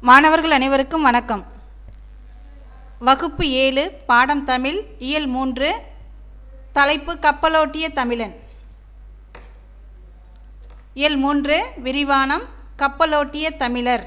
மாணவர்கள் அனைவருக்கும் வணக்கம். வகுப்பு ஏழு பாடம் தமிழ் இயல் மூன்று தலைப்பு கப்பலோட்டிய தமிழன். இயல் மூன்று விரிவானம் கப்பலோட்டிய தமிழர்.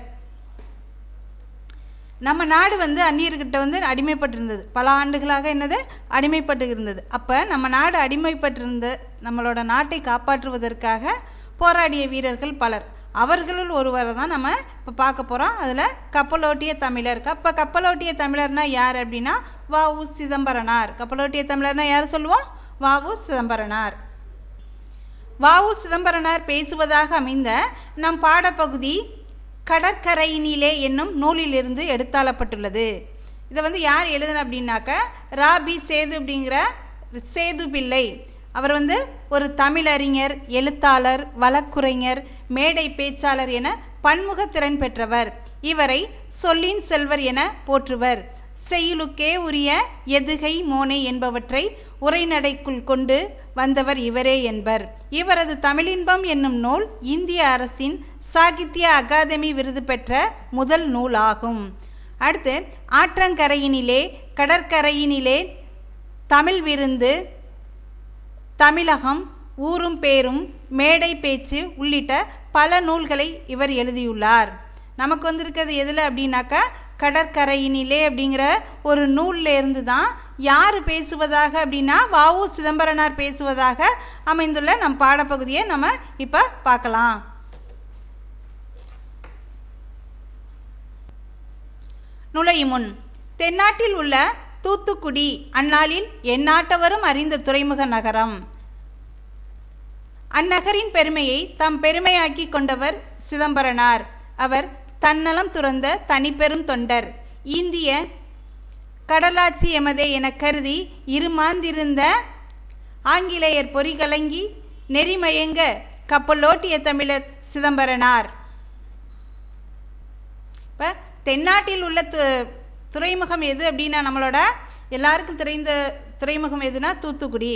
நம்ம நாடு வந்து அந்நியர்கிட்ட வந்து அடிமைப்பட்டிருந்தது. பல ஆண்டுகளாக என்னது? அடிமைப்பட்டு இருந்தது அப்போ நம்ம நாடு அடிமைப்பட்டிருந்த நம்மளோட நாட்டை காப்பாற்றுவதற்காக போராடிய வீரர்கள் பலர். அவர்களுள் ஒருவரை தான் நம்ம இப்போ பார்க்க போகிறோம் அதில் கப்பலோட்டிய தமிழர் கப்ப கப்பலோட்டிய தமிழர்னா யார் அப்படின்னா வ உ சிதம்பரனார். கப்பலோட்டிய தமிழர்னா யார் சொல்லுவோம்? வ உ சிதம்பரனார். வ உ சிதம்பரனார் பேசுவதாக அமைந்த நம் பாடப்பகுதி கடற்கரையினிலே என்னும் நூலிலிருந்து எடுத்தாளப்பட்டுள்ளது. இதை வந்து யார் எழுதுன அப்படின்னாக்க ராபி சேது அப்படிங்கிற சேது பிள்ளை அவர் வந்து ஒரு தமிழறிஞர் எழுத்தாளர் வழக்குரைஞர் மேடை பேச்சாளர் என பன்முகத்திறன் பெற்றவர். இவரை சொல்லின் செல்வர் என போற்றுவர். செயலுக்கே உரிய எதுகை மோனை என்பவற்றை உரைநடைக்குள் கொண்டு வந்தவர் இவரே என்பர். இவரது தமிழின்பம் என்னும் நூல் இந்திய அரசின் சாகித்ய அகாதமி விருது பெற்ற முதல் நூல் ஆகும் அடுத்து ஆற்றங்கரையினிலே கடற்கரையினிலே தமிழ் விருந்து தமிழகம் ஊரும் பேரும் மேடை பேச்சு உள்ளிட்ட பல நூல்களை இவர் எழுதியுள்ளார். நமக்கு வந்திருக்கிறது எதில் அப்படின்னாக்கா கடற்கரையினிலே அப்படிங்கிற ஒரு நூலில் இருந்து தான் யார் பேசுவதாக அப்படின்னா வாவு சிதம்பரனார் பேசுவதாக அமைந்துள்ள நம் பாடப்பகுதியை நம்ம இப்போ பார்க்கலாம். நுழையுமுன் தென்னாட்டில் உள்ள தூத்துக்குடி அந்நாளில் எந்நாட்டவரும் அறிந்த துறைமுக நகரம். அந்நகரின் பெருமையை தம் பெருமையாக்கி கொண்டவர் சிதம்பரனார். அவர் தன்னலம் துறந்த தனிப்பெரும் தொண்டர். இந்திய கடலாட்சி எமதே என கருதி இருமாந்திருந்த ஆங்கிலேயர் பொறிகலங்கி நெறிமயங்க கப்பலோட்டிய தமிழர் சிதம்பரனார். இப்போ தென்னாட்டில் உள்ள து துறைமுகம் எது அப்படின்னா நம்மளோட எல்லாருக்கும் தெரிந்த துறைமுகம் எதுனா தூத்துக்குடி.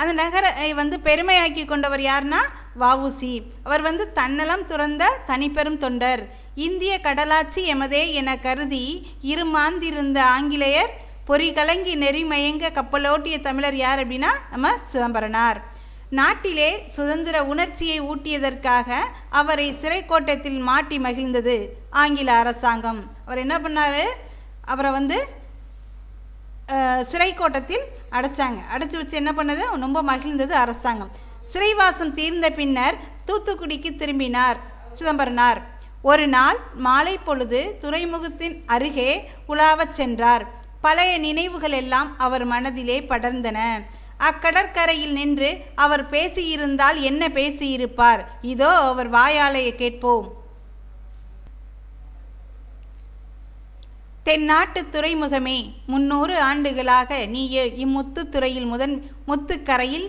அந்த நகரை வந்து பெருமையாக்கி கொண்டவர் யாருன்னா வவுசி அவர் வந்து தன்னலம் துறந்த தனிப்பெரும் தொண்டர். இந்திய கடலாட்சி எமதே என கருதி இருமாந்திருந்த ஆங்கிலேயர் பொறிகலங்கி நெறிமயங்க கப்பலோட்டிய தமிழர் யார் அப்படின்னா நம்ம சிதம்பரனார். நாட்டிலே சுதந்திர உணர்ச்சியை ஊட்டியதற்காக அவரை சிறைக்கோட்டத்தில் மாட்டி மகிழ்ந்தது ஆங்கில அரசாங்கம். அவர் என்ன பண்ணார்? அவரை வந்து சிறைக்கோட்டத்தில் அடைச்சாங்க. அடைச்சி வச்சு என்ன பண்ணது? ரொம்ப மகிழ்ந்தது அரசாங்கம். சிறைவாசம் தீர்ந்த பின்னர் தூத்துக்குடிக்கு திரும்பினார் சிதம்பரனார். ஒரு நாள் மாலை பொழுது துறைமுகத்தின் அருகே உலாவச் சென்றார். பழைய நினைவுகள் எல்லாம் அவர் மனதிலே படர்ந்தன. அக்கடற்கரையில் நின்று அவர் பேசியிருந்தால் என்ன பேசியிருப்பார்? இதோ அவர் வாயாலையை கேட்போம். தென்னாட்டு துறைமுகமே முன்னூறு ஆண்டுகளாக நீ இம்முத்து துறையில் முதன் முத்துக்கரையில்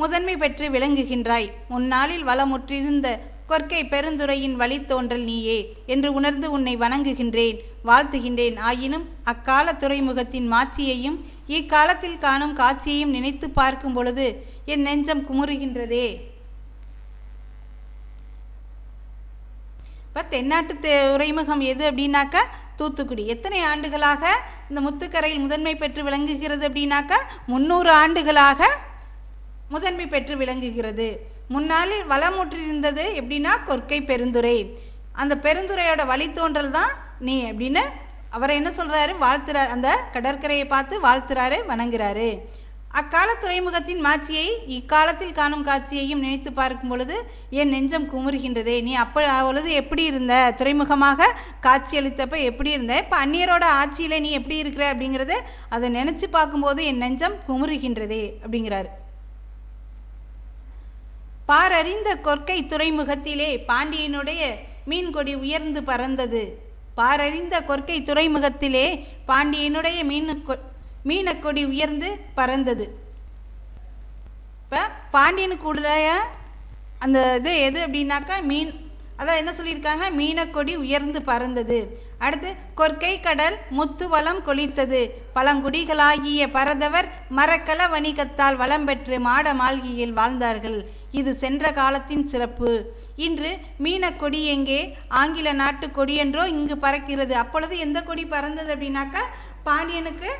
முதன்மை பெற்று விளங்குகின்றாய். முன்னாளில் வளமுற்றிருந்த கொற்கை பெருந்துறையின் வழித்தோன்றல் நீயே என்று உணர்ந்து உன்னை வணங்குகின்றேன் வாழ்த்துகின்றேன். ஆயினும் அக்கால துறைமுகத்தின் மாட்சியையும் இக்காலத்தில் காணும் காட்சியையும் நினைத்து பார்க்கும் பொழுது என் நெஞ்சம் குமுறுகின்றதே. இப்போ தென்னாட்டு துறைமுகம் எது அப்படின்னாக்கா தூத்துக்குடி. எத்தனை ஆண்டுகளாக இந்த முத்துக்கரையில் முதன்மை பெற்று விளங்குகிறது அப்படின்னாக்கா முந்நூறு ஆண்டுகளாக முதன்மை பெற்று விளங்குகிறது. முன்னாளில் வளமுற்றிருந்தது எப்படின்னா கொற்கை பெருந்துரை அந்த பெருந்துரையோட வழித்தோன்றல் தான் நீ அப்படின்னு அவரை என்ன சொல்கிறாரு வாழ்த்துறாரு அந்த கடற்கரையை பார்த்து வாழ்த்துறாரு வணங்குறாரு. அக்கால துறைமுகத்தின் மாட்சியை இக்காலத்தில் காணும் காட்சியையும் நினைத்து பார்க்கும் பொழுது என் நெஞ்சம் குமுறுகின்றதே. நீ அப்போ பொழுது எப்படி இருந்த? துறைமுகமாக காட்சியளித்தப்ப எப்படி இருந்த? இப்போ அந்நியரோட ஆட்சியில் நீ எப்படி இருக்கிற அப்படிங்கிறது அதை நினச்சி பார்க்கும்போது என் நெஞ்சம் குமுறுகின்றதே அப்படிங்கிறாரு. பாரறிந்த கொற்கை துறைமுகத்திலே பாண்டியனுடைய மீன்கொடி உயர்ந்து பறந்தது. பாரறிந்த கொற்கை துறைமுகத்திலே பாண்டியனுடைய மீன் மீனக்கொடி உயர்ந்து பறந்தது. இப்போ பாண்டியனுக்குடைய அந்த இது எது அப்படின்னாக்கா மீன் அதான் என்ன சொல்லியிருக்காங்க? மீனக்கொடி உயர்ந்து பறந்தது. அடுத்து கொற்கை கடல் முத்து வளம் கொளித்தது. பழங்குடிகளாகிய பரதவர் மரக்கல வணிகத்தால் வளம் பெற்று மாட மாளிகையில் வாழ்ந்தார்கள். இது சென்ற காலத்தின் சிறப்பு. இன்று மீனக்கொடி எங்கே? ஆங்கில நாட்டு கொடி என்றோ இங்கு பறக்கிறது. அப்பொழுது எந்த கொடி பறந்தது அப்படின்னாக்கா பாண்டியனுக்கு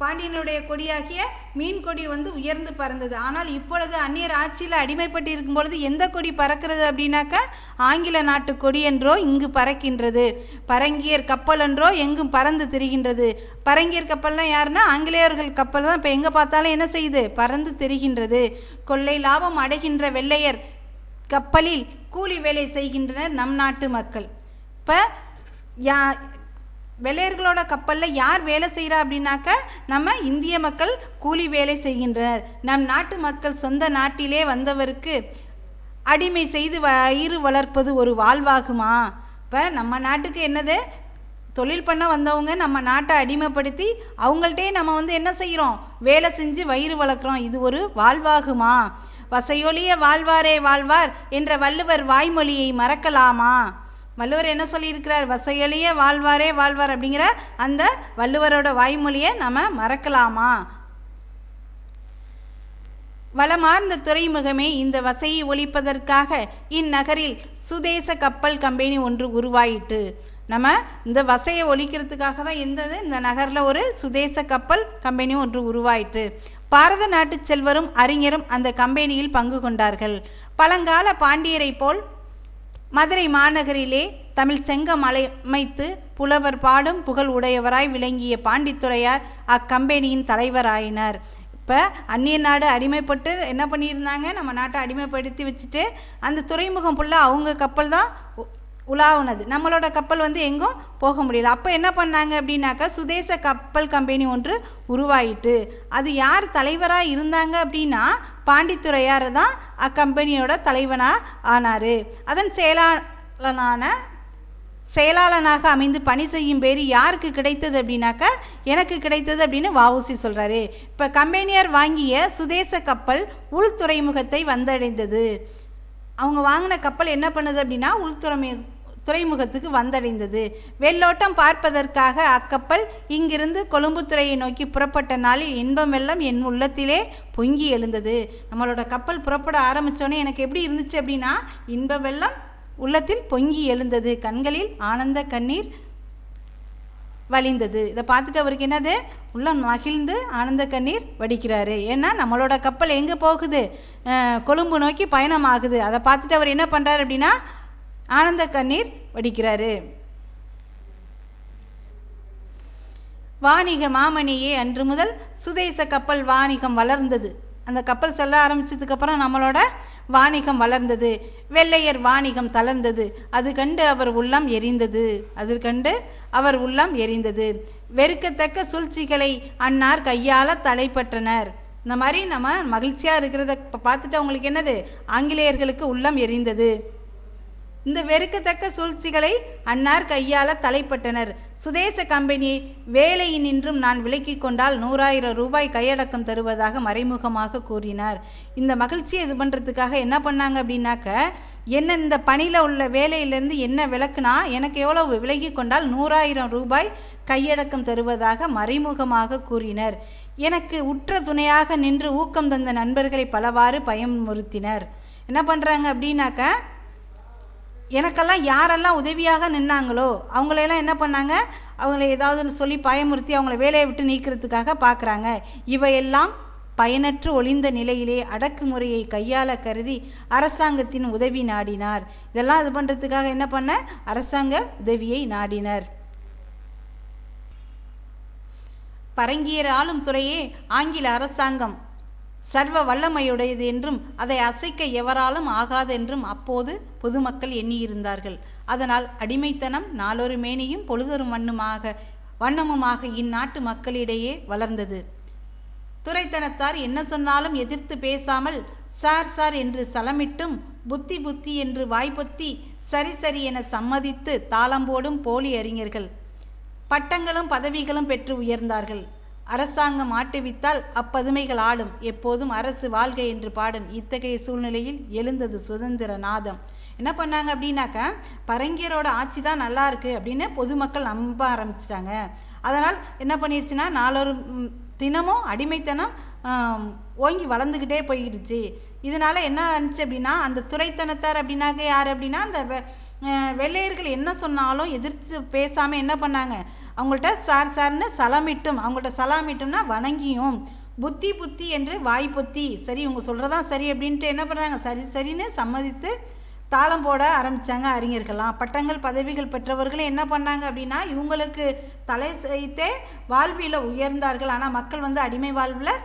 பாண்டியனுடைய கொடியாகிய மீன் கொடி வந்து உயர்ந்து பறந்தது. ஆனால் இப்பொழுது அந்நியர் ஆட்சியில் அடிமைப்பட்டு இருக்கும் பொழுது எந்த கொடி பறக்கிறது அப்படின்னாக்கா ஆங்கில நாட்டு கொடி என்றோ இங்கு பறக்கின்றது. பரங்கியர் கப்பல் என்றோ எங்கும் பறந்து திரிகின்றது. பரங்கியர் கப்பல்னால் யாருன்னா ஆங்கிலேயர்கள் கப்பல் தான். இப்போ எங்கே பார்த்தாலும் என்ன செய்யுது? பறந்து திரிகின்றது. கொள்ளை லாபம் அடைகின்ற வெள்ளையர் கப்பலில் கூலி வேலை செய்கின்றனர் நம் நாட்டு மக்கள். இப்போ யா வெள்ளையர்களோட கப்பலில் யார் வேலை செய்கிறா அப்படின்னாக்க நம்ம இந்திய மக்கள் கூலி வேலை செய்கின்றனர். நம் நாட்டு மக்கள் சொந்த நாட்டிலே வந்தவருக்கு அடிமை செய்து வயிறு வளர்ப்பது ஒரு வாழ்வாகுமா? இப்போ நம்ம நாட்டுக்கு என்னது? தொழில் பண்ண வந்தவங்க நம்ம நாட்டை அடிமைப்படுத்தி அவங்கள்ட்டே நம்ம வந்து என்ன செய்கிறோம் வேலை செஞ்சு வயிறு வளர்க்குறோம். இது ஒரு வாழ்வாகுமா? வசையொலிய வாழ்வாரே வாழ்வார் என்ற வள்ளுவர் வாய்மொழியை மறக்கலாமா? வள்ளுவர் என்ன சொல்லியிருக்கிறார்? வசையொலிய வாழ்வாரே வாழ்வார் அப்படிங்கிற அந்த வள்ளுவரோட வாய்மொழியை நம்ம மறக்கலாமா? வளமார்ந்த துறைமுகமே இந்த வசையை ஒழிப்பதற்காக இந்நகரில் சுதேச கப்பல் கம்பெனி ஒன்று உருவாயிட்டு நம்ம இந்த வசையை ஒழிக்கிறதுக்காக தான் இருந்தது இந்த நகரில் ஒரு சுதேச கப்பல் கம்பெனி ஒன்று உருவாயிட்டு பாரத நாட்டு செல்வரும் அறிஞரும் அந்த கம்பெனியில் பங்கு கொண்டார்கள். பழங்கால பாண்டியரை போல் மதுரை மாநகரிலே தமிழ் செங்கம் அமைத்து புலவர் பாடும் புகழ் உடையவராய் விளங்கிய பாண்டித்துறையார் அக்கம்பெனியின் தலைவராயினார். இப்போ அந்நிய நாடு அடிமைப்பட்டு என்ன பண்ணியிருந்தாங்க? நம்ம நாட்டை அடிமைப்படுத்தி வச்சுட்டு அந்த துறைமுகம் ஃபுல்லாக அவங்க கப்பல் தான் உ- உலாவுனது. நம்மளோட கப்பல் வந்து எங்கும் போக முடியல. அப்போ என்ன பண்ணாங்க அப்படின்னாக்கா சுதேச கப்பல் கம்பெனி ஒன்று உருவாயிட்டு அது யார் தலைவராக இருந்தாங்க அப்படின்னா பாண்டித்துறையார் தான் அக்கம்பெனியோட தலைவனாக ஆனார். அதன் செயலாளனான செயலாளனாக அமைந்து பணி செய்யும் பேர் யாருக்கு கிடைத்தது அப்படின்னாக்கா எனக்கு கிடைத்தது அப்படின்னு வஉசி சொல்கிறாரு இப்போ கம்பெனியார் வாங்கிய சுதேச கப்பல் உள்துறைமுகத்தை வந்தடைந்தது. அவங்க வாங்கின கப்பல் என்ன பண்ணுது அப்படின்னா உள்துறைமு துறைமுகத்துக்கு வந்தடைந்தது. வெள்ளோட்டம் பார்ப்பதற்காக அக்கப்பல் இங்கிருந்து கொழும்புத்துறையை நோக்கி புறப்பட்ட நாளில் இன்பம் வெள்ளம் என் உள்ளத்திலே பொங்கி எழுந்தது. நம்மளோட கப்பல் புறப்பட ஆரம்பித்தோன்னே எனக்கு எப்படி இருந்துச்சு அப்படின்னா இன்ப வெள்ளம் உள்ளத்தில் பொங்கி எழுந்தது. கண்களில் ஆனந்த கண்ணீர் வழிந்தது. இதை பார்த்துட்டு அவருக்கு என்னது? உள்ளம் மகிழ்ந்து ஆனந்த கண்ணீர் வடிக்கிறாரு. ஏன்னா நம்மளோட கப்பல் எங்கே போகுது? கொழும்பு நோக்கி பயணம் ஆகுது அதை பார்த்துட்டு அவர் என்ன பண்ணுறாரு அப்படின்னா ஆனந்த கண்ணீர் வடிக்கிறாரு. வாணிக மாமணியே அன்று முதல் சுதேச கப்பல் வாணிகம் வளர்ந்தது. அந்த கப்பல் செல்ல ஆரம்பிச்சதுக்கப்புறம் நம்மளோட வாணிகம் வளர்ந்தது. வெள்ளையர் வாணிகம் தளர்ந்தது. அது கண்டு அவர் உள்ளம் எரிந்தது. அது கண்டு அவர் உள்ளம் எரிந்தது. வெறுக்கத்தக்க சூழ்ச்சிகளை அன்னார் கையால் தடைப்பற்றனர் இந்த மாதிரி நம்ம மகிழ்ச்சியாக இருக்கிறத இப்போ பார்த்துட்டு அவங்களுக்கு என்னது? ஆங்கிலேயர்களுக்கு உள்ளம் எரிந்தது. இந்த வெறுக்கத்தக்க சூழ்ச்சிகளை அன்னார் கையாள தலைப்பட்டனர். சுதேச கம்பெனி வேலையினின்றும் நான் விலக்கி கொண்டால் நூறாயிரம் ரூபாய் கையடக்கம் தருவதாக மறைமுகமாக கூறினார். இந்த மகிழ்ச்சியை இது பண்ணுறதுக்காக என்ன பண்ணாங்க அப்படின்னாக்க என்ன இந்த பணியில் உள்ள வேலையிலேருந்து என்ன விளக்குனா எனக்கு எவ்வளவு விலகி கொண்டால் நூறாயிரம் ரூபாய் கையடக்கம் தருவதாக மறைமுகமாக கூறினர். எனக்கு உற்ற துணையாக நின்று ஊக்கம் தந்த நண்பர்களை பலவாறு பயமுறுத்தினர். என்ன பண்ணுறாங்க அப்படின்னாக்க எனக்கெல்லாம் யாரெல்லாம் உதவியாக நின்னாங்களோ அவங்களையெல்லாம் என்ன பண்ணாங்க? அவங்கள ஏதாவது சொல்லி பயமுறுத்தி அவங்கள வேலையை விட்டு நீக்கிறதுக்காக பார்க்குறாங்க. இவையெல்லாம் பயனற்று ஒளிந்த நிலையிலே அடக்குமுறையை கையாள கருதி அரசாங்கத்தின் உதவி நாடினார். இதெல்லாம் இது பண்ணுறதுக்காக என்ன பண்ண? அரசாங்க உதவியை நாடினர். பரங்கியர் ஆளும் துறையே ஆங்கில அரசாங்கம். சர்வ வல்லமையுடையது என்றும் அதை அசைக்க எவராலும் ஆகாது என்றும் அப்போது பொதுமக்கள் எண்ணியிருந்தார்கள். அதனால் அடிமைத்தனம் நாளொரு மேனியும் பொழுதொரு மண்ணுமாக வண்ணமுமாக இந்நாட்டு மக்களிடையே வளர்ந்தது. துறைத்தனத்தார் என்ன சொன்னாலும் எதிர்த்து பேசாமல் சார் சார் என்று சலமிட்டும் புத்தி புத்தி என்று வாய்ப்பொத்தி சரி சரி என சம்மதித்து தாளம் போடும் போலி அறிஞர்கள். பட்டங்களும் பதவிகளும் பெற்று உயர்ந்தார்கள். அரசாங்கம் ஆட்டுவித்தால் அப்பதுமைகள் ஆடும். எப்போதும் அரசு வாழ்க என்று பாடும். இத்தகைய சூழ்நிலையில் எழுந்தது சுதந்திர நாதம் என்ன பண்ணாங்க அப்படின்னாக்க பரங்கியரோட ஆட்சி தான் நல்லா இருக்கு அப்படின்னு பொதுமக்கள் நம்ப ஆரம்பிச்சிட்டாங்க. அதனால் என்ன பண்ணிருச்சுன்னா நாலொரு தினமும் அடிமைத்தனம் ஓங்கி வளர்ந்துக்கிட்டே போய்கிடுச்சு இதனால என்ன ஆச்சு அப்படின்னா அந்த துறைத்தனத்தார் அப்படின்னாக்க யார் அப்படின்னா அந்த வெ- வெள்ளையர்கள் என்ன சொன்னாலும் எதிர்த்து பேசாமல் என்ன பண்ணாங்க அவங்கள்ட்ட சார் சார்னு சலமிட்டும். அவங்கள்ட்ட சலாமிட்டும்னா வணங்கியும். புத்தி புத்தி என்று வாய் பொத்தி. சரி இவங்க சொல்கிறதா சரி அப்படின்ட்டு என்ன பண்ணுறாங்க சரி சரின்னு சம்மதித்து தாளம் போட ஆரம்பித்தாங்க அறிஞர்கள்லாம். பட்டங்கள் பதவிகள் பெற்றவர்களும் என்ன பண்ணாங்க அப்படின்னா இவங்களுக்கு தலை செய்தே வாழ்வியில் உயர்ந்தார்கள். ஆனால் மக்கள் வந்து அடிமை வாழ்வில்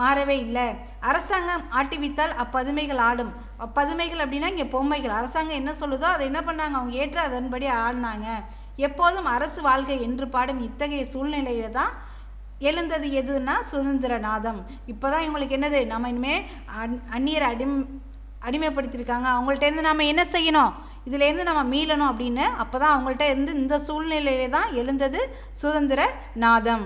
மாறவே இல்லை. அரசாங்கம் ஆட்டிவித்தால் அப்பதுமைகள் ஆடும். அப்பதுமைகள் அப்படின்னா இங்கே பொம்மைகள். அரசாங்கம் என்ன சொல்லுதோ அதை என்ன பண்ணாங்க? அவங்க ஏற்று அதன்படி ஆடினாங்க. எப்போதும் அரசு வாழ்க என்று பாடும் இத்தகைய சூழ்நிலையில தான் எழுந்தது எதுன்னா சுதந்திர நாதம் இப்போ தான் இவங்களுக்கு என்னது? நம்ம இனிமேல் அந் அந்நியர் அடிம் அடிமைப்படுத்தியிருக்காங்க. அவங்கள்ட்ட இருந்து நம்ம என்ன செய்யணும்? இதுலேருந்து நம்ம மீளணும் அப்படின்னு அப்போ தான் அவங்கள்ட்ட இருந்து இந்த சூழ்நிலையிலே தான் எழுந்தது சுதந்திர நாதம்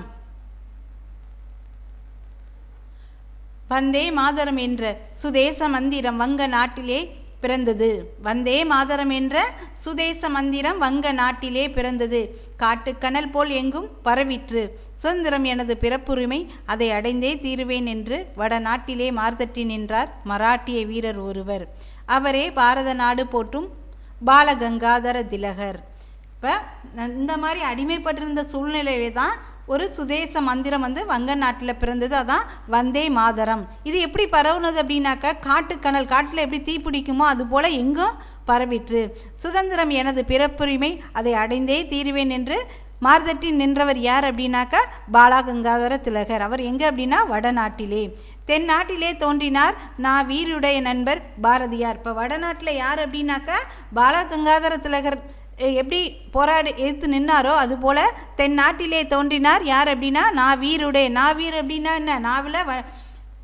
வந்தே மாதரம் என்ற சுதேச மந்திரம் வங்க நாட்டிலே பிறந்தது. வந்தே மாதரம் என்ற சுதேச மந்திரம் வங்க நாட்டிலே பிறந்தது. காட்டுக்கனல் போல் எங்கும் பரவிற்று. சுதந்திரம் எனது பிறப்புரிமை அதை அடைந்தே தீருவேன் என்று வடநாட்டிலே மார்தட்டி நின்றார் மராட்டிய வீரர் ஒருவர். அவரே பாரத நாடு போற்றும் பாலகங்காதர திலகர். இப்போ இந்த மாதிரி அடிமைப்பட்டிருந்த சூழ்நிலையிலே தான் ஒரு சுதேச மந்திரம் வந்து வங்க நாட்டில் பிறந்தது அதான் வந்தே மாதரம். இது எப்படி பரவுனது அப்படின்னாக்கா காட்டுக்கனல் காட்டில் எப்படி தீ பிடிக்குமோ அது போல் எங்கும் பரவிற்று. சுதந்திரம் எனது பிறப்புரிமை அதை அடைந்தே தீருவேன் என்று மார்தட்டி நின்றவர் யார் அப்படின்னாக்கா பாலாகங்காதர திலகர். அவர் எங்கே அப்படின்னா வடநாட்டிலே. தென்னாட்டிலே தோன்றினார் நான் வீருடைய நண்பர் பாரதியார். இப்போ வடநாட்டில் யார் அப்படின்னாக்கா பாலகங்காதர திலகர் எப்படி போராடி எதிர்த்து நின்னாரோ அதுபோல் தென்னாட்டிலே தோன்றினார். யார் அப்படின்னா நான் வீருடைய நான் வீர் அப்படின்னா என்ன? நாவில் வ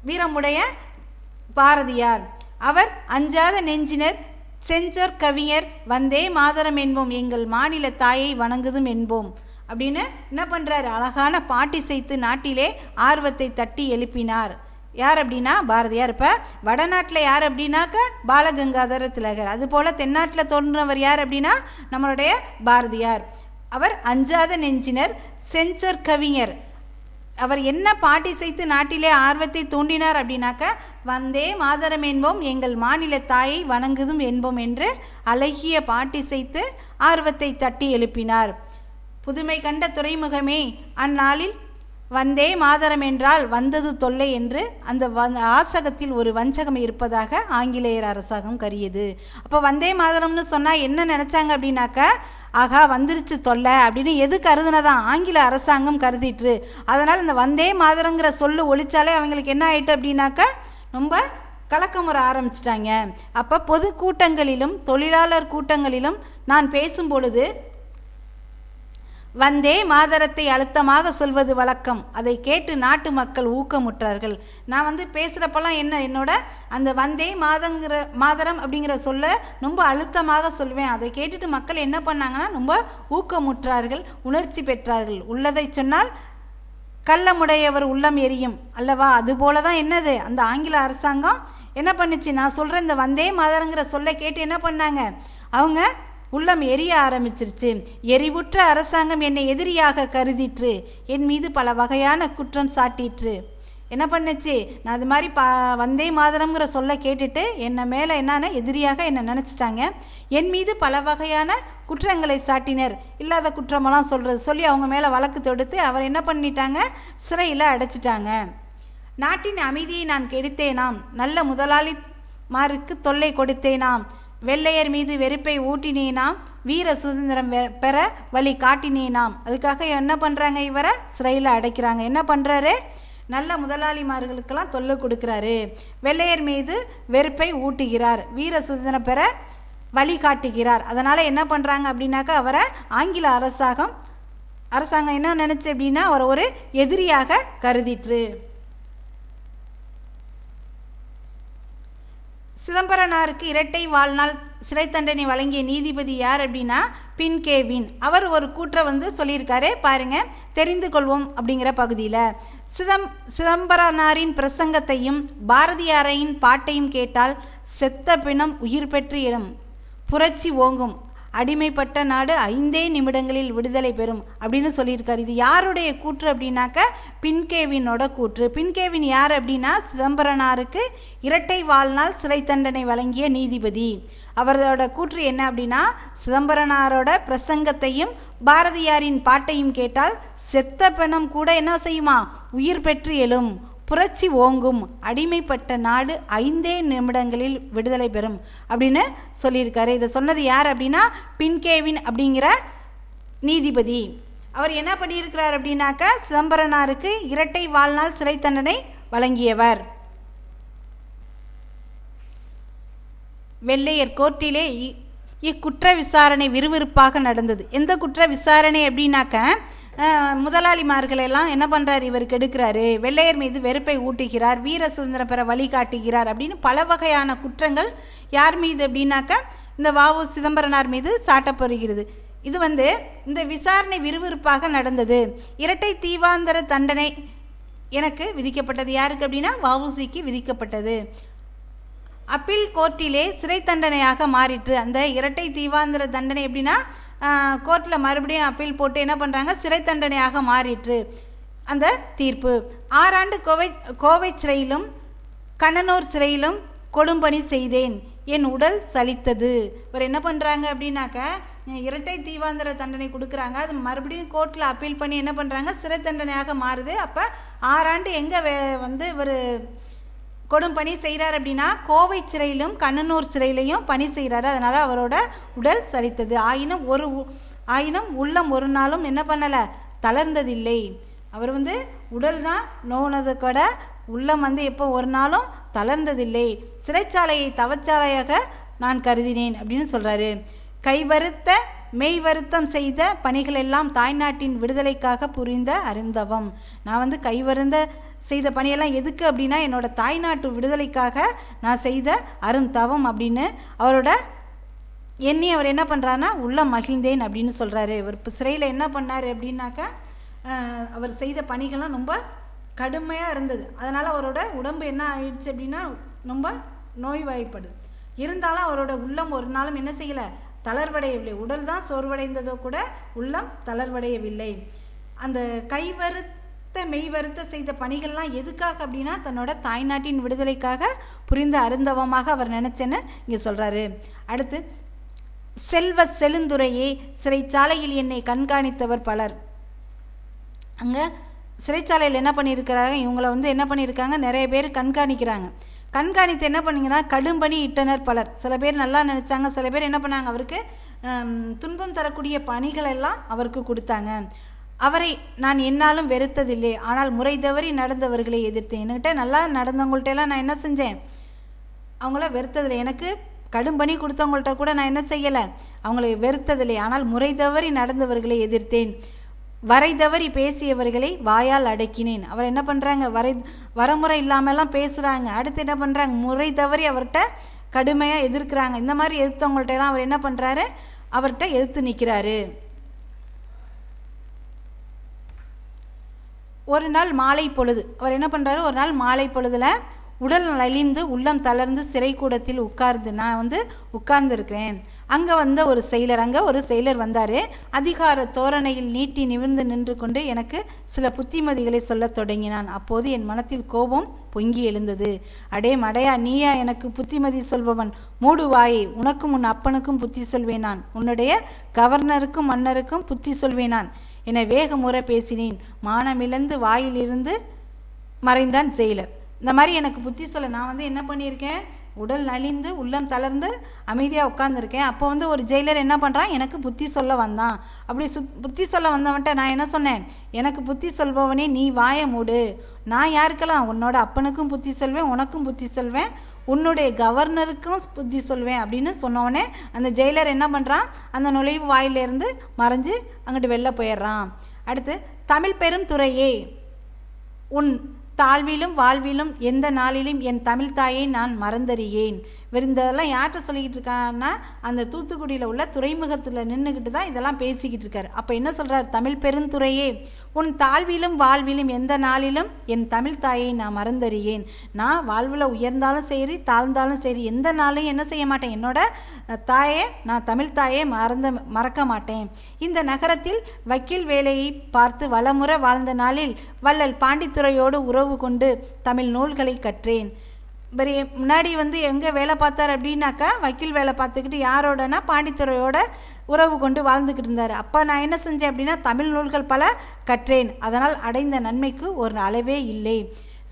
வீரமுடைய பாரதியார். அவர் அஞ்சாத நெஞ்சினர் செஞ்சொற் கவிஞர் வந்தே மாதரம் என்போம். எங்கள் மாநில தாயை வணங்குதும் என்போம். அப்படின்னு என்ன பண்ணுறாரு அழகான பாட்டி செய்து நாட்டிலே ஆர்வத்தை தட்டி எழுப்பினார். யார் அப்படின்னா பாரதியார். இப்போ வடநாட்டில் யார் அப்படின்னாக்க பாலகங்காதர திலகர். அதுபோல் தென்னாட்டில் தோன்றினவர் யார் அப்படின்னா நம்மளுடைய பாரதியார். அவர் அஞ்சாத நெஞ்சினர் செஞ்சர் கவிஞர். அவர் என்ன பாட்டி செய்து நாட்டிலே ஆர்வத்தை தூண்டினார் அப்படின்னாக்க வந்தே மாதரம் என்போம் எங்கள் மாநில தாயை வணங்குதும் என்போம் என்று அழகிய பாட்டி செய்து ஆர்வத்தை தட்டி எழுப்பினார். புதுமை கண்ட துறைமுகமே அந்நாளில் வந்தே மாதரம் என்றால் வந்தது தொல்லை என்று அந்த வந் ஆசகத்தில் ஒரு வஞ்சகம் இருப்பதாக ஆங்கிலேயர் அரசாங்கம் கருதியது அப்போ வந்தே மாதரம்னு சொன்னால் என்ன நினச்சாங்க அப்படின்னாக்கா ஆகா வந்துருச்சு தொல்லை அப்படின்னு எது கருதுனதான் ஆங்கில அரசாங்கம் கருதிட்டு அதனால் இந்த வந்தே மாதரங்கிற சொல்லு ஒழிச்சாலே அவங்களுக்கு என்ன ஆயிட்டு அப்படின்னாக்கா ரொம்ப வர ஆரம்பிச்சிட்டாங்க. அப்போ பொது கூட்டங்களிலும் தொழிலாளர் கூட்டங்களிலும் நான் பேசும் பொழுது வந்தே மாதரத்தை அழுத்தமாக சொல்வது வழக்கம். அதை கேட்டு நாட்டு மக்கள் ஊக்கமுற்றார்கள். நான் வந்து பேசுகிறப்பெல்லாம் என்ன என்னோட அந்த வந்தே மாதங்கிற மாதரம் அப்படிங்கிற சொல்ல ரொம்ப அழுத்தமாக சொல்வேன். அதை கேட்டுட்டு மக்கள் என்ன பண்ணாங்கன்னா ரொம்ப ஊக்கமுற்றார்கள் உணர்ச்சி பெற்றார்கள். உள்ளதை சொன்னால் கள்ளமுடையவர் உள்ளம் எரியும். அல்லவா? அதுபோல தான் என்னது? அந்த ஆங்கில அரசாங்கம் என்ன பண்ணுச்சு? நான் சொல்கிற இந்த வந்தே மாதரங்கிற சொல்ல கேட்டு என்ன பண்ணாங்க? அவங்க உள்ளம் எரிய ஆரம்பிச்சிருச்சு. எரிவுற்ற அரசாங்கம் என்னை எதிரியாக கருதிற்று. என் மீது பல வகையான குற்றம் சாட்டிற்று. என்ன பண்ணுச்சு? நான் அது மாதிரி பா வந்தே மாதரம்ங்கிற சொல்ல கேட்டுட்டு என்னை மேலே என்னான்னு எதிரியாக என்னை நினச்சிட்டாங்க. என் மீது பல வகையான குற்றங்களை சாட்டினர். இல்லாத குற்றமெல்லாம் சொல்கிறது சொல்லி அவங்க மேலே வழக்கு தொடுத்து அவர் என்ன பண்ணிட்டாங்க? சிறையில் அடைச்சிட்டாங்க. நாட்டின் அமைதியை நான் கெடுத்தேனாம். நல்ல முதலாளிமாருக்கு தொல்லை கொடுத்தேனாம். வெள்ளையர் மீது வெறுப்பை ஊட்டினேனாம் வீர சுதந்திரம் வெ- பெற வழி காட்டினேனாம். அதுக்காக என்ன பண்ணுறாங்க இவரை? சிறையில் அடைக்கிறாங்க. என்ன பண்ணுறாரு நல்ல முதலாளிமார்களுக்கெல்லாம் தொல்லை கொடுக்குறாரு. வெள்ளையர் மீது வெறுப்பை ஊட்டுகிறார். வீர சுதந்திரம் பெற வழி காட்டுகிறார். அதனால் என்ன பண்ணுறாங்க அப்படின்னாக்கா அவரை ஆங்கில அரசாங்கம் அரசாங்கம் என்ன நினச்சி அப்படின்னா அவரை ஒரு எதிரியாக கருதிற்று. சிதம்பரனாருக்கு இரட்டை வாழ்நாள் சிறை தண்டனை வழங்கிய நீதிபதி யார் அப்படின்னா பின் கேவின் அவர் ஒரு கூற்றை வந்து சொல்லியிருக்காரு. பாருங்க. தெரிந்து கொள்வோம் அப்படிங்கிற பகுதியில். சிதம் சிதம்பரனாரின் பிரசங்கத்தையும் பாரதியாரையின் பாட்டையும் கேட்டால் செத்த பிணம் உயிர் பெற்று இடம் புரட்சி ஓங்கும். அடிமைப்பட்ட நாடு ஐந்தே நிமிடங்களில் விடுதலை பெறும் அப்படின்னு சொல்லியிருக்காரு. இது யாருடைய கூற்று அப்படின்னாக்க பின்கேவினோட கூற்று. பின்கேவின் யார் அப்படின்னா சிதம்பரனாருக்கு இரட்டை வாழ்நாள் சிறை தண்டனை வழங்கிய நீதிபதி. அவரோட கூற்று என்ன அப்படின்னா சிதம்பரனாரோட பிரசங்கத்தையும் பாரதியாரின் பாட்டையும் கேட்டால் செத்த பெணம் கூட என்ன செய்யுமா? உயிர் பெற்று எழும். புரட்சி ஓங்கும் அடிமைப்பட்ட நாடு ஐந்தே நிமிடங்களில் விடுதலை பெறும் அப்படின்னு சொல்லியிருக்காரு. இதை சொன்னது யார் அப்படின்னா பின்கேவின் அப்படிங்கிற நீதிபதி. அவர் என்ன பண்ணியிருக்கிறார் அப்படின்னாக்க சிதம்பரனாருக்கு இரட்டை வாழ்நாள் சிறை தண்டனை வழங்கியவர். வெள்ளையர் கோர்ட்டிலே இ- இக்குற்ற விசாரணை விறுவிறுப்பாக நடந்தது. எந்த குற்ற விசாரணை அப்படின்னாக்க முதலாளிமார்கள் எல்லாம் என்ன பண்ணுறாரு இவருக்கு எடுக்கிறாரு வெள்ளையர் மீது வெறுப்பை ஊட்டுகிறார். வீர சுதந்திரம் பெற வழிகாட்டுகிறார் அப்படின்னு பல வகையான குற்றங்கள் யார் மீது அப்படின்னாக்கா இந்த வாவு சிதம்பரனார் மீது சாட்டப்படுகிறது இது வந்து இந்த விசாரணை விறுவிறுப்பாக நடந்தது. இரட்டை தீவாந்தர தண்டனை எனக்கு விதிக்கப்பட்டது யாருக்கு அப்படின்னா வவுசிக்கு விதிக்கப்பட்டது. அப்பீல் கோர்ட்டிலே சிறை தண்டனையாக மாறிற்று. அந்த இரட்டை தீவாந்திர தண்டனை எப்படின்னா கோர்ட்டில் மறுபடியும் அப்பீல் போட்டு என்ன பண்ணுறாங்க சிறை தண்டனையாக மாறிற்று. அந்த தீர்ப்பு. ஆறாண்டு கோவை கோவை சிறையிலும் கண்ணனூர் சிறையிலும் கொடும்பணி செய்தேன். என் உடல் சலித்தது. இவர் என்ன பண்ணுறாங்க அப்படின்னாக்கா இரட்டை தீவாந்திர தண்டனை கொடுக்குறாங்க. அது மறுபடியும் கோர்ட்டில் அப்பீல் பண்ணி என்ன பண்ணுறாங்க சிறை தண்டனையாக மாறுது. அப்போ ஆறாண்டு எங்கே வே வந்து இவர் கொடும் பணி செய்கிறார் அப்படின்னா கோவை சிறையிலும் கண்ணனூர் சிறையிலையும் பணி செய்கிறாரு அதனால் அவரோட உடல் சரித்தது ஆயினும் ஒரு உ- ஆயினும் உள்ளம் ஒரு நாளும் என்ன பண்ணலை? தளர்ந்ததில்லை. அவர் வந்து உடல் தான் நோனது கூட உள்ளம் வந்து எப்போ ஒரு நாளும் தளர்ந்ததில்லை. சிறைச்சாலையை தவச்சாலையாக நான் கருதினேன் அப்படின்னு சொல்கிறாரு கைவருத்த மெய் வருத்தம் செய்த பணிகள் எல்லாம் தாய்நாட்டின் விடுதலைக்காக புரிந்த அருந்தவம். நான் வந்து கைவருந்த செய்த பணியெல்லாம் எதுக்கு அப்படின்னா என்னோட தாய்நாட்டு விடுதலைக்காக நான் செய்த அருந்தவம் அப்படின்னு. அவரோட எண்ணி அவர் என்ன பண்ணுறாருனா உள்ள மகிழ்ந்தேன் அப்படின்னு சொல்கிறாரு இவர் இப்போ சிறையில் என்ன பண்ணார் அப்படின்னாக்கா அவர் செய்த பணிகள்லாம் ரொம்ப கடுமையாக இருந்தது. அதனால் அவரோட உடம்பு என்ன ஆயிடுச்சு அப்படின்னா ரொம்ப நோய்வாய்ப்படுது இருந்தாலும் அவரோட உள்ளம் ஒரு நாளும் என்ன செய்யலை தளர்வடையவில்லை. உடல் தான் சோர்வடைந்ததோ கூட உள்ளம் தளர்வடையவில்லை. அந்த கைவருத்த மெய்வருத்த செய்த பணிகள்லாம் எதுக்காக அப்படின்னா தன்னோட தாய்நாட்டின் விடுதலைக்காக புரிந்த அருந்தவமாக அவர் நினச்சேன்னு இங்கே சொல்கிறாரு அடுத்து செல்வ செழுந்துரையே சிறைச்சாலையில் என்னை கண்காணித்தவர் பலர். அங்கே சிறைச்சாலையில் என்ன பண்ணியிருக்கிறாங்க? இவங்கள வந்து என்ன பண்ணியிருக்காங்க? நிறைய பேர் கண்காணிக்கிறாங்க. கண்காணித்து என்ன பண்ணீங்கன்னா கடும்பணி இட்டனர் பலர். சில பேர் நல்லா நினச்சாங்க சில பேர் என்ன பண்ணாங்க? அவருக்கு துன்பம் தரக்கூடிய பணிகள் எல்லாம் அவருக்கு கொடுத்தாங்க. அவரை நான் என்னாலும் வெறுத்ததில்லை. ஆனால் முறை தவறி நடந்தவர்களை எதிர்த்தேன். என்கிட்ட நல்லா நடந்தவங்கள்ட்டெல்லாம் நான் என்ன செஞ்சேன்? அவங்கள வெறுத்ததில்லை. எனக்கு கடும் பணி கொடுத்தவங்கள்ட்ட கூட நான் என்ன செய்யலை? அவங்களை வெறுத்ததில்லை. ஆனால் முறை தவறி நடந்தவர்களை எதிர்த்தேன். வரை தவறி பேசியவர்களை வாயால் அடக்கினேன். அவர் என்ன பண்ணுறாங்க வரை வரமுறை இல்லாமலாம் பேசுகிறாங்க அடுத்து என்ன பண்ணுறாங்க முறை தவறி அவர்கிட்ட கடுமையாக எதிர்க்கிறாங்க. இந்த மாதிரி எதிர்த்தவங்கள்ட்டெல்லாம் அவர் என்ன பண்ணுறாரு அவர்கிட்ட எதிர்த்து நிற்கிறாரு ஒரு நாள் மாலை பொழுது. அவர் என்ன பண்ணுறாரு ஒரு நாள் மாலை பொழுதில் உடல் நலிந்து உள்ளம் தளர்ந்து சிறைக்கூடத்தில் உட்கார்ந்து நான் வந்து உட்கார்ந்துருக்கிறேன். அங்கே வந்த ஒரு செயலர் அங்கே ஒரு செயலர் வந்தார். அதிகார தோரணையில் நீட்டி நிமிர்ந்து நின்று கொண்டு எனக்கு சில புத்திமதிகளை சொல்லத் தொடங்கினான். அப்போது என் மனத்தில் கோபம் பொங்கி எழுந்தது. அடே மடையா நீயா எனக்கு புத்திமதி சொல்பவன். மூடு வாயை உனக்கும் உன் அப்பனுக்கும் புத்தி சொல்வேனான் நான். உன்னுடைய கவர்னருக்கும் மன்னருக்கும் புத்தி சொல்வேனான் நான். என வேகமுறை பேசினேன். மானமிழந்து வாயிலிருந்து மறைந்தான் செயலர். இந்த மாதிரி எனக்கு புத்தி சொல்ல நான் வந்து என்ன பண்ணியிருக்கேன்? உடல் நலிந்து உள்ளம் தளர்ந்து அமைதியாக உட்காந்துருக்கேன் அப்போ வந்து ஒரு ஜெயிலர் என்ன பண்ணுறான் எனக்கு புத்தி சொல்ல வந்தான். அப்படி சுத் புத்தி சொல்ல வந்தவன்ட்ட நான் என்ன சொன்னேன்? எனக்கு புத்தி சொல்பவனே நீ வாயை மூடு. நான் யாருக்கெல்லாம்? உன்னோட அப்பனுக்கும் புத்தி சொல்வேன் உனக்கும் புத்தி சொல்வேன். உன்னுடைய கவர்னருக்கும் புத்தி சொல்வேன் அப்படின்னு சொன்னோடனே அந்த ஜெயிலர் என்ன பண்ணுறான் அந்த நுழைவு வாயிலிருந்து மறைஞ்சு அங்கிட்டு வெளில போயிடுறான். அடுத்து தமிழ் பெரும் துறையே உன் தாழ்விலும் வாழ்விலும் எந்த நாளிலும் என் தமிழ் தாயை நான் மறந்தறியேன். இவர் இதெல்லாம் யார்கிட்ட சொல்லிக்கிட்டு இருக்காங்கன்னா அந்த தூத்துக்குடியில் உள்ள துறைமுகத்தில் நின்றுக்கிட்டு தான் இதெல்லாம் பேசிக்கிட்டு இருக்காரு. அப்போ என்ன சொல்கிறார் தமிழ் பெருந்துறையே உன் தாழ்விலும் வாழ்விலும் எந்த நாளிலும் என் தமிழ் தாயை நான் மறந்தறியேன். நான் வாழ்வில் உயர்ந்தாலும் சரி தாழ்ந்தாலும் சரி எந்த நாளையும் என்ன செய்ய மாட்டேன். என்னோட தாயை நான் தமிழ் தாயை மறந்த மறக்க மாட்டேன். இந்த நகரத்தில் வக்கீல் வேலையை பார்த்து வளமுறை வாழ்ந்த நாளில் வள்ளல் பாண்டித்துறையோடு உறவு கொண்டு தமிழ் நூல்களை கற்றேன். இவர் முன்னாடி வந்து எங்கே வேலை பார்த்தார் அப்படின்னாக்கா வக்கீல் வேலை பார்த்துக்கிட்டு யாரோடனா பாண்டித்துறையோட உறவு கொண்டு வாழ்ந்துக்கிட்டு இருந்தார். அப்போ நான் என்ன செஞ்சேன் அப்படின்னா தமிழ் நூல்கள் பல கற்றேன். அதனால் அடைந்த நன்மைக்கு ஒரு அளவே இல்லை.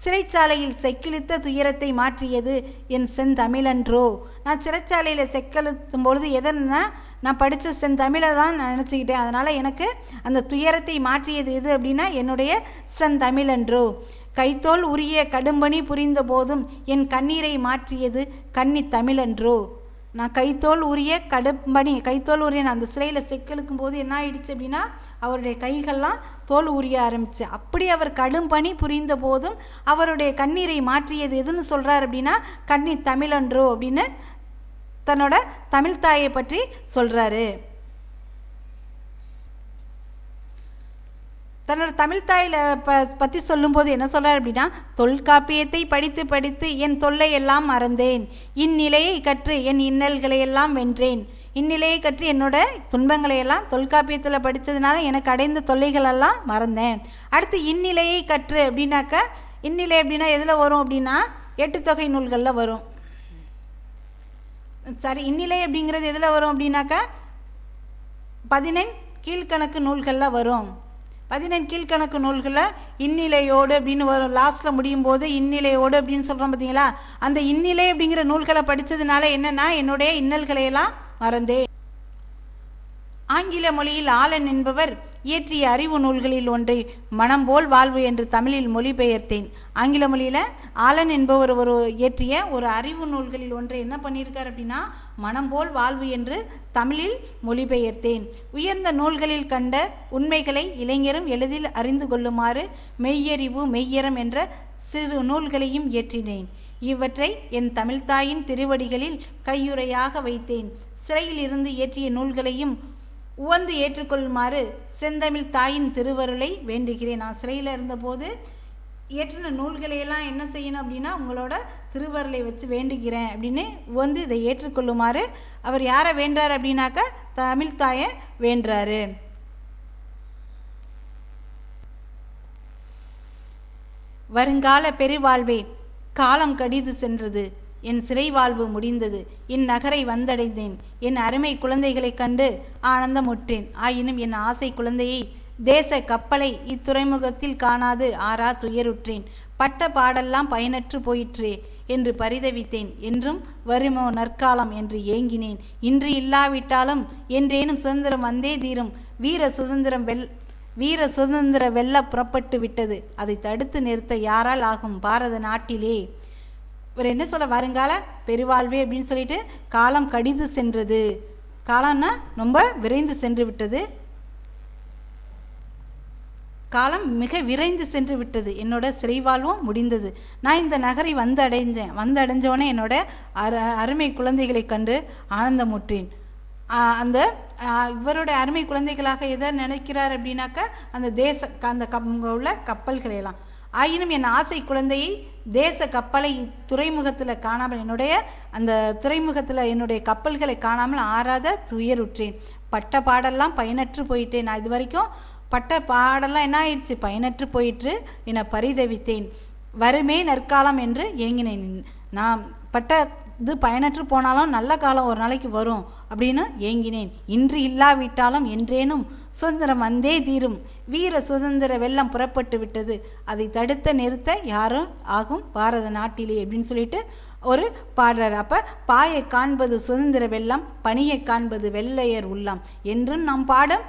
சிறைச்சாலையில் செக்கிழித்த துயரத்தை மாற்றியது என் செந்தமிழன்றோ. நான் சிறைச்சாலையில் செக்கெழுத்தும் பொழுது எதன்னா நான் படித்த செந்தமிழை தான் நான் நினச்சிக்கிட்டேன். அதனால் எனக்கு அந்த துயரத்தை மாற்றியது எது அப்படின்னா என்னுடைய செந்தமிழன்றோ. கைத்தோல் உரிய கடும்பணி புரிந்த போதும் என் கண்ணீரை மாற்றியது கன்னி தமிழன்றோ. நான் கைத்தோல் உரிய கடும்பணி கைத்தோல் உரிய நான் அந்த சிலையில் செக்கெழுக்கும் போது என்ன ஆயிடுச்சு அப்படின்னா அவருடைய கைகள்லாம் தோல் உரிய ஆரம்பிச்சு. அப்படி அவர் கடும் பணி புரிந்த போதும் அவருடைய கண்ணீரை மாற்றியது எதுன்னு சொல்கிறார் அப்படின்னா கண்ணி தமிழன்றோ அப்படின்னு தன்னோட தமிழ் தாயை பற்றி சொல்கிறாரு தன்னோட தமிழ் தாயில் ப பற்றி சொல்லும்போது என்ன சொல்கிறார் அப்படின்னா தொல்காப்பியத்தை படித்து படித்து என் தொல்லை எல்லாம் மறந்தேன். இந்நிலையை கற்று என் இன்னல்களை எல்லாம் வென்றேன். இந்நிலையை கற்று என்னோட துன்பங்களை எல்லாம் தொல்காப்பியத்தில் படித்ததுனால எனக்கு அடைந்த தொல்லைகளெல்லாம் மறந்தேன். அடுத்து இந்நிலையை கற்று அப்படின்னாக்க இந்நிலை அப்படின்னா எதில் வரும் அப்படின்னா எட்டுத்தொகை நூல்களில் வரும். சரி இந்நிலை அப்படிங்கிறது எதில் வரும் அப்படின்னாக்கா பதினெண் கீழ்கணக்கு நூல்களில் வரும். பதினெண் கீழ்கணக்கு நூல்களில் இந்நிலையோடு அப்படின்னு வரும் லாஸ்ட்டில் முடியும் போது இந்நிலையோடு அப்படின்னு சொல்கிறோம் பார்த்தீங்களா? அந்த இந்நிலை அப்படிங்கிற நூல்களை படித்ததுனால என்னென்னா என்னுடைய இன்னல்களையெல்லாம் மறந்தேன். ஆங்கில மொழியில் ஆலன் என்பவர் இயற்றிய அறிவு நூல்களில் ஒன்றை மனம் போல் வாழ்வு என்று தமிழில் மொழிபெயர்த்தேன். ஆங்கில மொழியில் ஆலன் என்பவர் ஒரு இயற்றிய ஒரு அறிவு நூல்களில் ஒன்றை என்ன பண்ணியிருக்கார் அப்படின்னா மனம் போல் வாழ்வு என்று தமிழில் மொழிபெயர்த்தேன். உயர்ந்த நூல்களில் கண்ட உண்மைகளை இளைஞரும் எளிதில் அறிந்து கொள்ளுமாறு மெய்யறிவு மெய்யறம் என்ற சிறு நூல்களையும் இயற்றினேன். இவற்றை என் தமிழ்தாயின் திருவடிகளில் கையுறையாக வைத்தேன். சிறையில் இருந்து இயற்றிய நூல்களையும் உவந்து ஏற்றுக்கொள்ளுமாறு செந்தமிழ் தாயின் திருவருளை வேண்டுகிறேன். நான் சிறையில் இருந்தபோது இயற்றின நூல்களையெல்லாம் என்ன செய்யணும் அப்படின்னா உங்களோட திருவருளை வச்சு வேண்டுகிறேன் அப்படின்னு உவந்து இதை ஏற்றுக்கொள்ளுமாறு அவர் யாரை வேண்டார் அப்படின்னாக்கா தமிழ் தாயை வேண்டுறாரு. வருங்கால பெருவாழ்வே காலம் கடிது சென்றது. என் சிறை வாழ்வு முடிந்தது இந்நகரை வந்தடைந்தேன். என் அருமை குழந்தைகளைக் கண்டு ஆனந்தமுற்றேன். ஆயினும் என் ஆசை குழந்தையை தேச கப்பலை இத்துறைமுகத்தில் காணாது ஆறா துயருற்றேன். பட்ட பாடெல்லாம் பயனற்று போயிற்றே என்று பரிதவித்தேன். என்றும் வருமோ நற்காலம் என்று ஏங்கினேன். இன்று இல்லாவிட்டாலும் என்றேனும் சுதந்திரம் வந்தே தீரும். வீர சுதந்திரம் வெல் வீர சுதந்திர வெல்ல புறப்பட்டு விட்டது. அதை தடுத்து நிறுத்த யாரால் ஆகும் பாரத நாட்டிலே? இவர் என்ன சொல்ல வருங்கால? பெருவாழ்வே அப்படின்னு சொல்லிட்டு காலம் கடிது சென்றது. காலம்னா ரொம்ப விரைந்து சென்று விட்டது. காலம் மிக விரைந்து சென்று விட்டது. என்னோட சிறைவாழ்வும் முடிந்தது. நான் இந்த நகரை வந்து அடைஞ்சேன் வந்து அடைஞ்சோடனே என்னோட அரு அருமை குழந்தைகளை கண்டு ஆனந்தமுற்றேன். அந்த இவருடைய இவரோட அருமை குழந்தைகளாக எதை நினைக்கிறார் அப்படின்னாக்கா அந்த தேச அந்த கப் உள்ள கப்பல்களையெல்லாம் ஆயினும் என் ஆசை குழந்தையை தேச கப்பலை துறைமுகத்தில் காணாமல் என்னுடைய அந்த துறைமுகத்தில் என்னுடைய கப்பல்களை காணாமல் ஆறாத துயருற்றேன். பட்ட பாடெல்லாம் பயனற்று போயிட்டேன் நான் இது வரைக்கும் பட்ட பாடெல்லாம் என்ன ஆயிடுச்சு? பயனற்று போயிற்று என பரிதவித்தேன். வருமே நற்காலம் என்று ஏங்கினேன். நான் பட்ட இது பயனற்று போனாலும் நல்ல காலம் ஒரு நாளைக்கு வரும் அப்படின்னு ஏங்கினேன். இன்று இல்லாவிட்டாலும் என்றேனும் சுதந்திரம் வந்தே தீரும். வீர சுதந்திர வெள்ளம் புறப்பட்டு விட்டது. அதை தடுத்த நிறுத்த யாரும் ஆகும் பாரத நாட்டிலே அப்படின்னு சொல்லிட்டு ஒரு பாடுறார். அப்போ பாயை காண்பது சுதந்திர வெள்ளம் பணியை காண்பது வெள்ளையர் உள்ளம் என்றும் நாம் பாடும்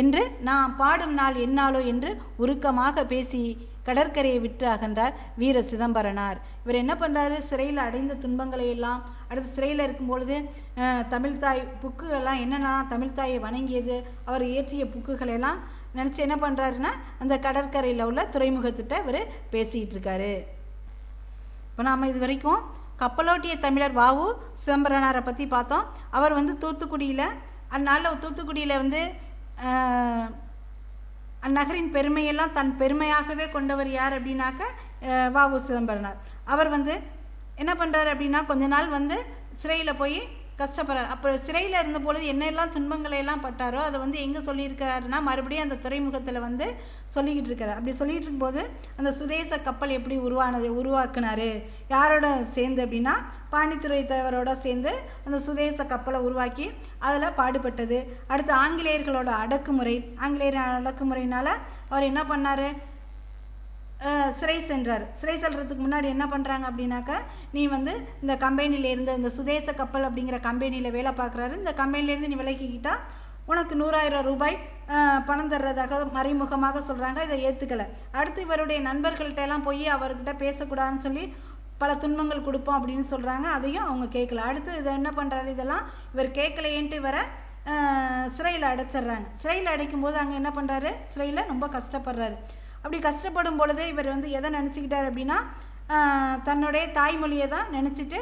என்று நான் பாடும் நாள் என்னாலோ என்று உருக்கமாக பேசி கடற்கரையை விட்டு அகன்றார் வீர சிதம்பரனார். இவர் என்ன பண்ணுறாரு சிறையில் அடைந்த துன்பங்களை எல்லாம் அடுத்து சிறையில் இருக்கும் பொழுது தமிழ்த்தாய் புக்குகள்லாம் என்னென்னலாம் தமிழ்தாயை வணங்கியது அவர் இயற்றிய புக்குகளை எல்லாம் நினச்சி என்ன பண்ணுறாருன்னா அந்த கடற்கரையில் உள்ள துறைமுகத்திட்ட இவர் பேசிக்கிட்டு இருக்காரு. இப்போ நாம் இது வரைக்கும் கப்பலோட்டிய தமிழர் வாவு சிதம்பரனாரை பற்றி பார்த்தோம். அவர் வந்து தூத்துக்குடியில் அந்நாளில் தூத்துக்குடியில் வந்து நகரின் பெருமையெல்லாம் தன் பெருமையாகவே கொண்டவர் யார் அப்படின்னாக்க வ உ சிதம்பரனார். அவர் வந்து என்ன பண்ணுறாரு அப்படின்னா கொஞ்ச நாள் வந்து சிறையில் போய் கஷ்டப்படுறார். அப்போ சிறையில் இருந்த பொழுது என்னெல்லாம் துன்பங்களை எல்லாம் பட்டாரோ அதை வந்து எங்கே சொல்லியிருக்கிறாருன்னா மறுபடியும் அந்த துறைமுகத்தில் வந்து சொல்லிக்கிட்டு இருக்கிறார் அப்படி சொல்லிகிட்டு இருக்கும்போது அந்த சுதேச கப்பல் எப்படி உருவானது உருவாக்குனார்? யாரோட சேர்ந்து அப்படின்னா பாண்டித்துறை தேவரோட சேர்ந்து அந்த சுதேச கப்பலை உருவாக்கி அதில் பாடுபட்டது. அடுத்து ஆங்கிலேயர்களோட அடக்குமுறை ஆங்கிலேயர் அடக்குமுறையினால் அவர் என்ன பண்ணார்? சிறை சென்றார். சிறை செல்றதுக்கு முன்னாடி என்ன பண்ணுறாங்க அப்படின்னாக்கா நீ வந்து இந்த கம்பெனியிலேருந்து இந்த சுதேச கப்பல் அப்படிங்கிற கம்பெனியில் வேலை பார்க்குறாரு. இந்த கம்பெனிலேருந்து நீ விலகிக்கிட்டால் உனக்கு நூறாயிரம் ரூபாய் பணம் தர்றதாக மறைமுகமாக சொல்கிறாங்க இதை ஏற்றுக்கலை அடுத்து இவருடைய நண்பர்கள்ட்ட எல்லாம் போய் அவர்கிட்ட பேசக்கூடாதுன்னு சொல்லி பல துன்பங்கள் கொடுப்போம் அப்படின்னு சொல்கிறாங்க அதையும் அவங்க கேட்கல. அடுத்து இதை என்ன பண்ணுறாரு இதெல்லாம் இவர் கேட்கலையேன்ட்டு இவரை சிறையில் அடைச்சிடுறாங்க. சிறையில் அடைக்கும்போது அங்கே என்ன பண்ணுறாரு சிறையில் ரொம்ப கஷ்டப்படுறாரு. அப்படி கஷ்டப்படும் பொழுது இவர் வந்து எதை நினச்சிக்கிட்டார் அப்படின்னா தன்னுடைய தாய்மொழியை தான் நினச்சிட்டு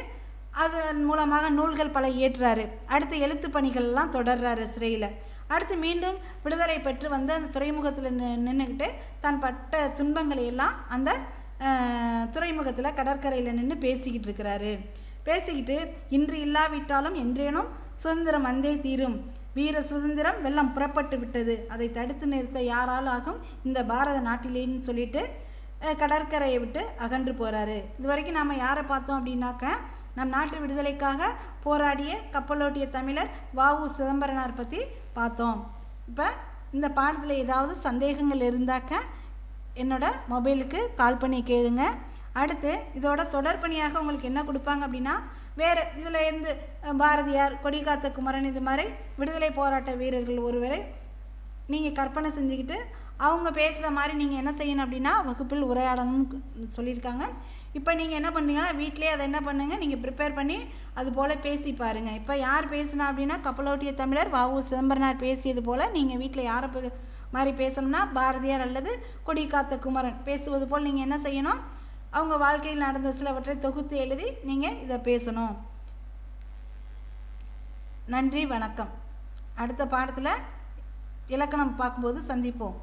அதன் மூலமாக நூல்கள் பல இயற்றுறாரு. அடுத்து எழுத்து பணிகள்லாம் தொடர்றாரு சிறையில். அடுத்து மீண்டும் விடுதலை பெற்று வந்து அந்த துறைமுகத்தில் நின்றுக்கிட்டு தான் பட்ட துன்பங்களை எல்லாம் அந்த துறைமுகத்தில் கடற்கரையில் நின்று பேசிக்கிட்டு இருக்கிறாரு. பேசிக்கிட்டு இன்று இல்லாவிட்டாலும் என்றேனும் சுதந்திரம் வந்தே தீரும். வீர சுதந்திரம் வெள்ளம் புறப்பட்டு விட்டது. அதை தடுத்து நிறுத்த யாரால் ஆகும் இந்த பாரத நாட்டிலேன்னு சொல்லிட்டு கடற்கரையை விட்டு அகன்று போகிறாரு இது வரைக்கும் நாம் யாரை பார்த்தோம் அப்படின்னாக்க நம் நாட்டு விடுதலைக்காக போராடிய கப்பலோட்டிய தமிழர் வாவு சிதம்பரனார் பற்றி பார்த்தோம். இப்போ இந்த பாடத்தில் ஏதாவது சந்தேகங்கள் இருந்தாக்க என்னோட மொபைலுக்கு கால் பண்ணி கேளுங்க. அடுத்து இதோட தொடர்பணியாக உங்களுக்கு என்ன கொடுப்பாங்க அப்படின்னா வேறு இதில் இருந்து பாரதியார் கொடிகாத்த குமரன் இது மாதிரி விடுதலை போராட்ட வீரர்கள் ஒருவரை நீங்கள் கற்பனை செஞ்சுக்கிட்டு அவங்க பேசுகிற மாதிரி நீங்கள் என்ன செய்யணும் அப்படின்னா வகுப்பில் உரையாடணும்னு சொல்லியிருக்காங்க. இப்போ நீங்கள் என்ன பண்ணுறீங்கன்னா வீட்டிலே அதை என்ன பண்ணுங்கள் நீங்கள் ப்ரிப்பேர் பண்ணி அது போல் பேசி பாருங்கள் இப்போ யார் பேசுனா அப்படின்னா கப்பலோட்டிய தமிழர் வாவு சிதம்பரனார் பேசியது போல் நீங்கள் வீட்டில் யாரை மாதிரி பேசணும்னா பாரதியார் அல்லது கொடிகாத்த குமரன் பேசுவது போல் நீங்கள் என்ன செய்யணும் அவங்க வாழ்க்கையில் நடந்த சிலவற்றை தொகுத்து எழுதி நீங்கள் இதை பேசணும். நன்றி வணக்கம். அடுத்த பாடத்தில் இலக்கணம் பார்க்கும்போது சந்திப்போம்.